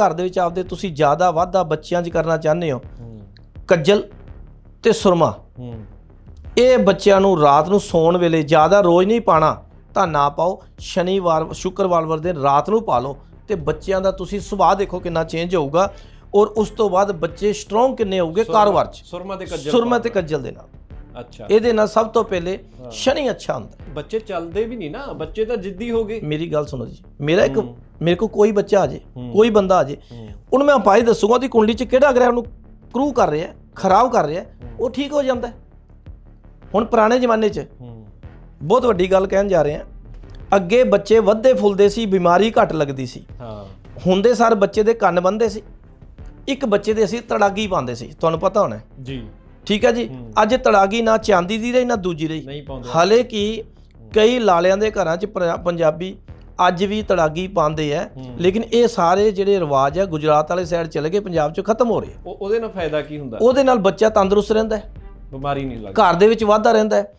ਘਰ ਦੇ ਵਿੱਚ ਆਪਦੇ ਤੁਸੀਂ ਜ਼ਿਆਦਾ ਵਾਧਾ ਬੱਚਿਆਂ 'ਚ ਕਰਨਾ ਚਾਹੁੰਦੇ ਹੋ। ਕੱਜਲ ਤੇ ਸੁਰਮਾ। ਇਹ ਬੱਚਿਆਂ ਨੂੰ ਰਾਤ ਨੂੰ ਸੌਣ ਵੇਲੇ ਜ਼ਿਆਦਾ ਰੋਜ਼ ਨਹੀਂ ਪਾਣਾ ਤਾਂ ਨਾ ਪਾਓ। ਸ਼ਨੀਵਾਰ ਸ਼ੁੱਕਰਵਾਰ ਵਾਲੇ ਦਿਨ ਰਾਤ ਨੂੰ ਪਾ ਲਓ ਤੇ ਬੱਚਿਆਂ ਦਾ ਤੁਸੀਂ ਸੁਭਾਅ ਦੇਖੋ ਕਿੰਨਾ ਚੇਂਜ ਹੋਊਗਾ। ਔਰ ਉਸ ਤੋਂ ਬਾਅਦ ਬੱਚੇ ਸਟਰੋਂਗ ਕਿੰਨੇ ਹੋਊਗੇ ਕਾਰੋਬਾਰ 'ਚ। ਸੁਰਮਾ ਤੇ ਕੱਜਲ ਸੁਰਮਾ ਤੇ ਕੱਜਲ ਦੇ ਨਾਲ। ਅੱਛਾ। ਇਹਦੇ ਨਾਲ ਸਭ ਤੋਂ ਪਹਿਲੇ ਸ਼ਨੀ ਅੱਛਾ ਹੁੰਦਾ। ਬੱਚੇ ਚੱਲਦੇ ਵੀ ਨਹੀਂ ਨਾ ਬੱਚੇ ਤਾਂ ਜਿੱਦੀ ਹੋ ਗਏ। ਮੇਰੀ ਗੱਲ ਸੁਣੋ ਜੀ ਮੇਰਾ ਇੱਕ ਮੇਰੇ ਕੋਲ ਕੋਈ ਬੱਚਾ ਆ ਜੇ। ਕੋਈ ਬੰਦਾ ਆ ਜੇ ਉਹਨੂੰ ਮੈਂ ਉਪਾਅ ਦੱਸੂਗਾ ਉਹਦੀ ਕੁੰਡਲੀ 'ਚ ਕਿਹੜਾ ਗ੍ਰਹਿ ਉਹਨੂੰ ਕਰੂ ਕਰ ਰਿਹਾ ਖਰਾਬ ਕਰ ਰਿਹਾ ਉਹ ਠੀਕ ਹੋ ਜਾਂਦਾ। ਹੁਣ ਪੁਰਾਣੇ ਜ਼ਮਾਨੇ 'ਚ ਬਹੁਤ ਵੱਡੀ ਗੱਲ ਕਹਿਣ ਜਾ ਰਹੇ ਹਾਂ ਅੱਗੇ ਬੱਚੇ ਵੱਧਦੇ ਫੁੱਲਦੇ ਸੀ ਬਿਮਾਰੀ ਘੱਟ ਲੱਗਦੀ ਸੀ। ਹਾਂ। ਹੁੰਦੇ ਸਾਰ ਬੱਚੇ ਦੇ ਕੰਨ ਬੰਦੇ ਸੀ ਇੱਕ ਬੱਚੇ ਦੇ ਅਸੀਂ ਤੜਾਗੀ ਪਾਉਂਦੇ ਸੀ ਤੁਹਾਨੂੰ ਪਤਾ ਹੋਣਾ। ਜੀ। ਠੀਕ ਹੈ ਜੀ? ਅੱਜ ਤੜਾਗੀ ਨਾ ਚਾਂਦੀ ਦੀ ਰਹੀ ਨਾ ਦੂਜੀ ਰਹੀ। ਨਹੀਂ ਪਾਉਂਦੇ। ਹਾਲੇ ਕਿ ਕਈ ਲਾਲਿਆਂ ਦੇ ਘਰਾਂ 'ਚ ਪੰਜਾਬੀ ਅੱਜ ਵੀ ਤੜਾਗੀ ਪਾਉਂਦੇ ਆ ਲੇਕਿਨ ਇਹ ਸਾਰੇ ਜਿਹੜੇ ਰਿਵਾਜ ਆ ਗੁਜਰਾਤ ਵਾਲੇ ਸਾਈਡ ਚਲੇ ਗਏ ਪੰਜਾਬ 'ਚ ਖਤਮ ਹੋ ਰਹੇ ਆ। ਉਹ ਉਹਦੇ ਨਾਲ ਫਾਇਦਾ ਕੀ ਹੁੰਦਾ? ਉਹਦੇ ਨਾਲ ਬੱਚਾ ਤੰਦਰੁਸਤ ਰਹਿੰਦਾ ਹੈ। ਬਿਮਾਰੀ ਨਹੀਂ ਲੱਗਦੀ। ਘਰ ਦੇ ਵਿੱਚ ਵਾਧਾ ਰਹਿੰਦਾ ਹੈ।